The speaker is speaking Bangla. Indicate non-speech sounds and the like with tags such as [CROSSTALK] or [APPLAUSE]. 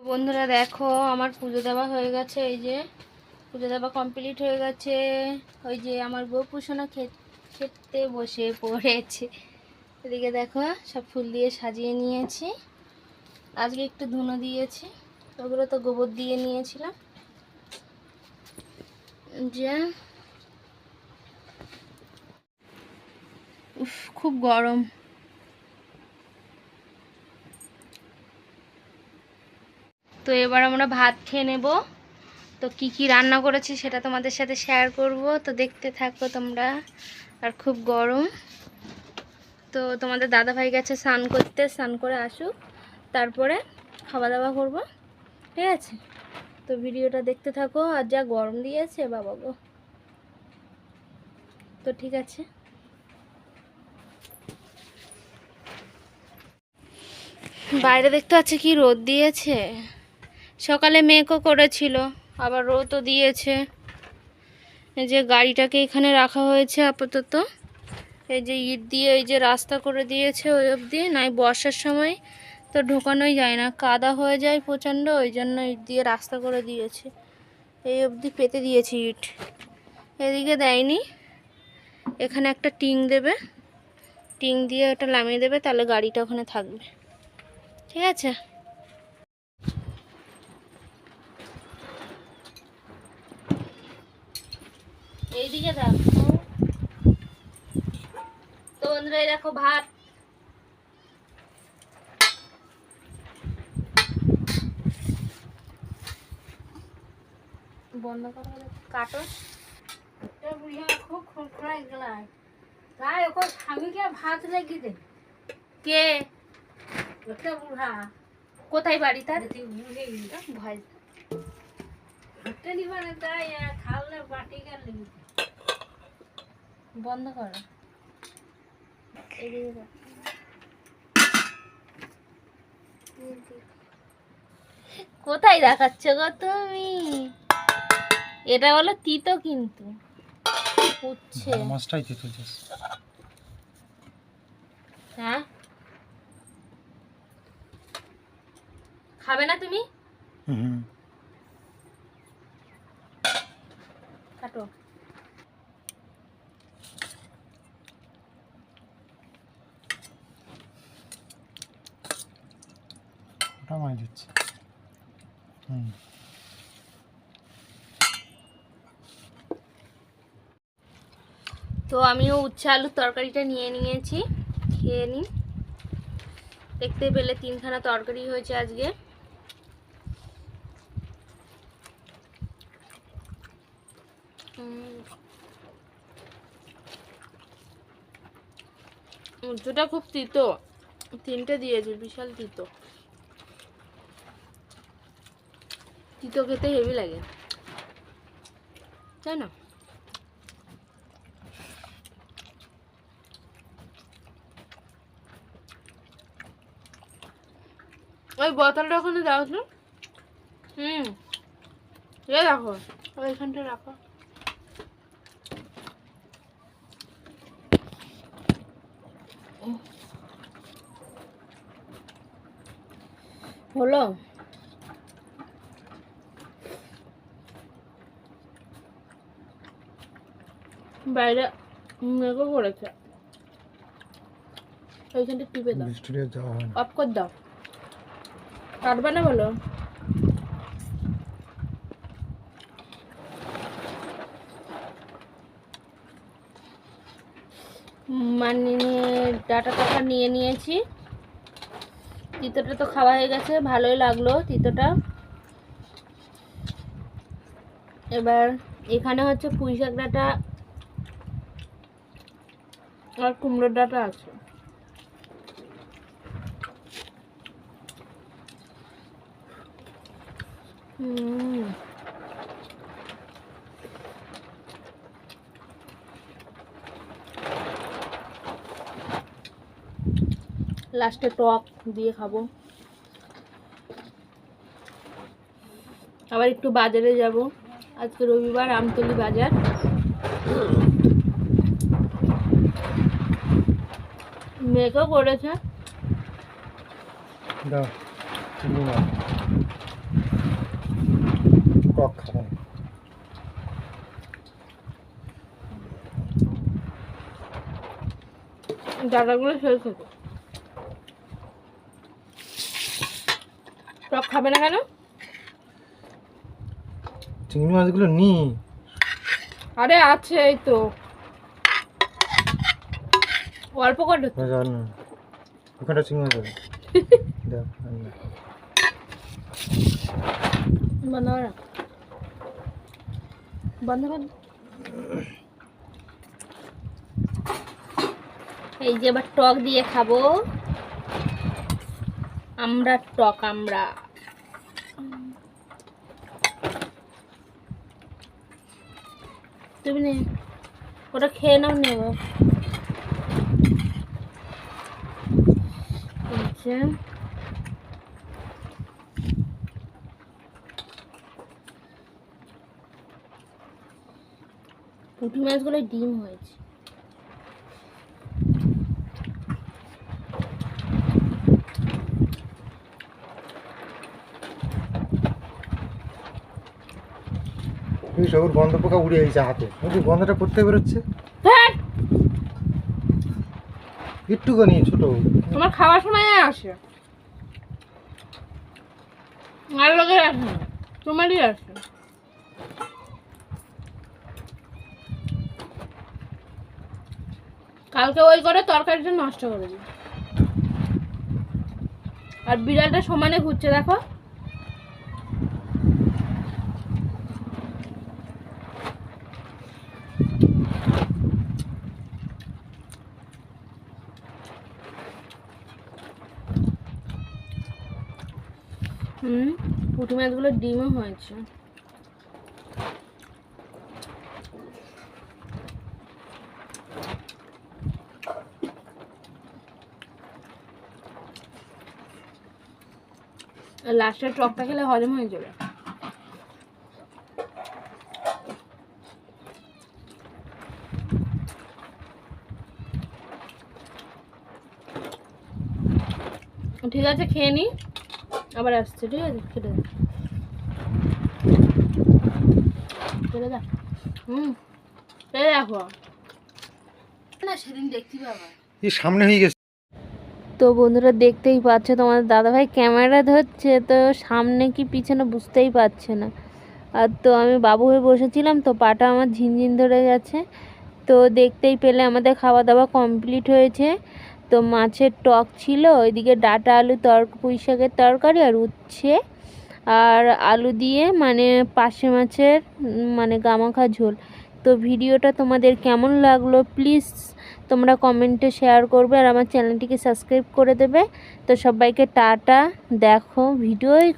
বন্ধুরা দেখো, আমার পুজো দেওয়া হয়ে গেছে, এই যে পুজো দেওয়া কমপ্লিট হয়ে গেছে। ওই যে আমার বউ পুষোনা খেতে বসে পড়েছে। এদিকে দেখো, সব ফুল দিয়ে সাজিয়ে নিয়েছি। আজকে একটু ধুনো দিয়েছি, ওগুলো তো গোবর দিয়ে নিয়েছিলাম। যে। খুব গরম। তো এবার আমরা ভাত খেয়ে নেব। তো কি কি রান্না করেছি সেটা তোমাদের সাথে শেয়ার করব। তো দেখতে থাকো তোমরা, আর খুব গরম। তো তোমাদের দাদা ভাই গেছে স্নান করতে, স্নান করে আসুক। তারপরে খাওয়া দাওয়া করব, ঠিক আছে? তো ভিডিওটা দেখতে থাকো, আর যা গরম দিয়েছে, বাবা গো। তো ঠিক আছে। বাইরে দেখতে পাচ্ছি কি রোদ দিয়েছে? সকালে মেঘও করেছিল, আবার রোদও দিয়েছে। এই যে গাড়িটাকে এখানে রাখা হয়েছে আপাতত। এই যে ইট দিয়ে এই যে রাস্তা করে দিয়েছে ওই অবধি, নাই বর্ষার সময় তো ঢোকানোই যায় না। কাদা হয়ে যায় প্রচণ্ড, ওই জন্য ইট দিয়ে রাস্তা করে দিয়েছে। এই অবধি পেতে দিয়েছে ইট। এদিকে দেয়নি। এখানে একটা টিং দেবে। টিং দিয়ে ওটা নামিয়ে দেবে, তাহলে গাড়িটা ওখানে থাকবে। ঠিক আছে? এইদিকে দেখো। তো বন্ধুরা দেখো ভাত। বন্ধ করো কাটো খুব খুঁড়াই গেলাম তাই ওকে স্বামীকে ভাত লেগে দে। কে? বুড়া। কোথায় বাড়ি তার? ভয়। ভাতটা নিবানে তাই বাটি গেল বন্ধ করো। কোথায় দেখাচ্ছ গো তুমি? এটা হলো তিতো কিন্তু। মাছটাই হ্যাঁ? খাবে না তুমি? হুম। কাটো। ওটা মাই দিচ্ছে হুম তো আমিও উচ্ছে আলুর তরকারিটা নিয়ে নিয়েছি, খেয়ে নিই। দেখতে পেলে তিনখানা তরকারি হয়েছে আজকে। উচ্চটা খুব তিতো, তিনটে দিয়েছে, বিশাল তিতো। তিতো খেতে হেভি লাগে। তাই না? ওই বোতলটা ওখানে দাও তো। হুম। এ রাখো ওইখানটা রাখো। হলো? বাইরে মেঘও করেছে। ওইখানটা টিপে দাও। স্টুডিও যাওয়া হয় অফ করে দাও। কাটবে না বলো? মানে ডাটা টাটা নিয়ে নিয়েছি। তিতোটা তো খাওয়া হয়ে গেছে ভালোই লাগল তিতোটা। এবার এখানে হচ্ছে পুঁই শাক ডাটা আর কুমড়োর ডাটা আছে। লাস্টে টক দিয়ে খাব। আবার একটু বাজারে যাব। আজকে রবিবার আমতলি বাজার। মেকও করেছে। ডাটাগুলো শেষ হতো টক খাবে না কেন? চিংড়ি মাছগুলো নি। আরে আছে এই তো। অল্প করে ওখানটা চিংড়ি মাছ [LAUGHS] না। বন্ধ কর। এই যে এবার টক দিয়ে খাব। আমরা টক আমরা। তুমি নে। ওটা খেয়ে নাও নেব। আচ্ছা পুঁটি মাছগুলো ডিম হয়েছে। সবুর গন্ধ পোকা উড়ে গেছে হাতে। গন্ধটা করতে বেরোচ্ছে? ধ্যাৎ, একটুখানি ছোট। তোমার খাওয়ার সময় আসে। আর লোকের আসে না, তোমারই আসে। কালকে ওই করে তরকারিটা নষ্ট করে দিই আর বিড়ালটা সমানে ঘুরছে, দেখো। হুম পুঁটি মাছগুলো ডিমও হয়েছে। লাস্টের টকটা খেলে হজম হয়ে যাবে। ঠিক আছে, খেয়ে নি। আবার আসছে ঠিক আছে? খেতে হুম। দেখো না সেদিন এই সামনে হয়ে গেছে। তো বন্ধুরা দেখতেই পাচ্ছ তোমাদের দাদাভাই ক্যামেরা ধরছে তো সামনে কি পিছনে বুঝতেই পারছে না। আর তো আমি বাবু হয়ে বসেছিলাম তো পাটা আমার ঝিনঝিন ধরে গেছে। তো দেখতেই পেলে আমাদের খাওয়া দাওয়া কমপ্লিট হয়েছে। তো মাছের টক ছিল, ওইদিকে ডাটা আলু তরক পুঁই শাকের তরকারি আর উচ্ছে। আর আলু দিয়ে মানে পাশে মাছের মানে গামাখা ঝোল। তো ভিডিওটা তোমাদের কেমন লাগল প্লিজ তোমরা কমেন্টে শেয়ার করবে আর আমার চ্যানেলটিকে সাবস্ক্রাইব করে দেবে। তো সবাইকে টাটা, দেখো ভিডিও।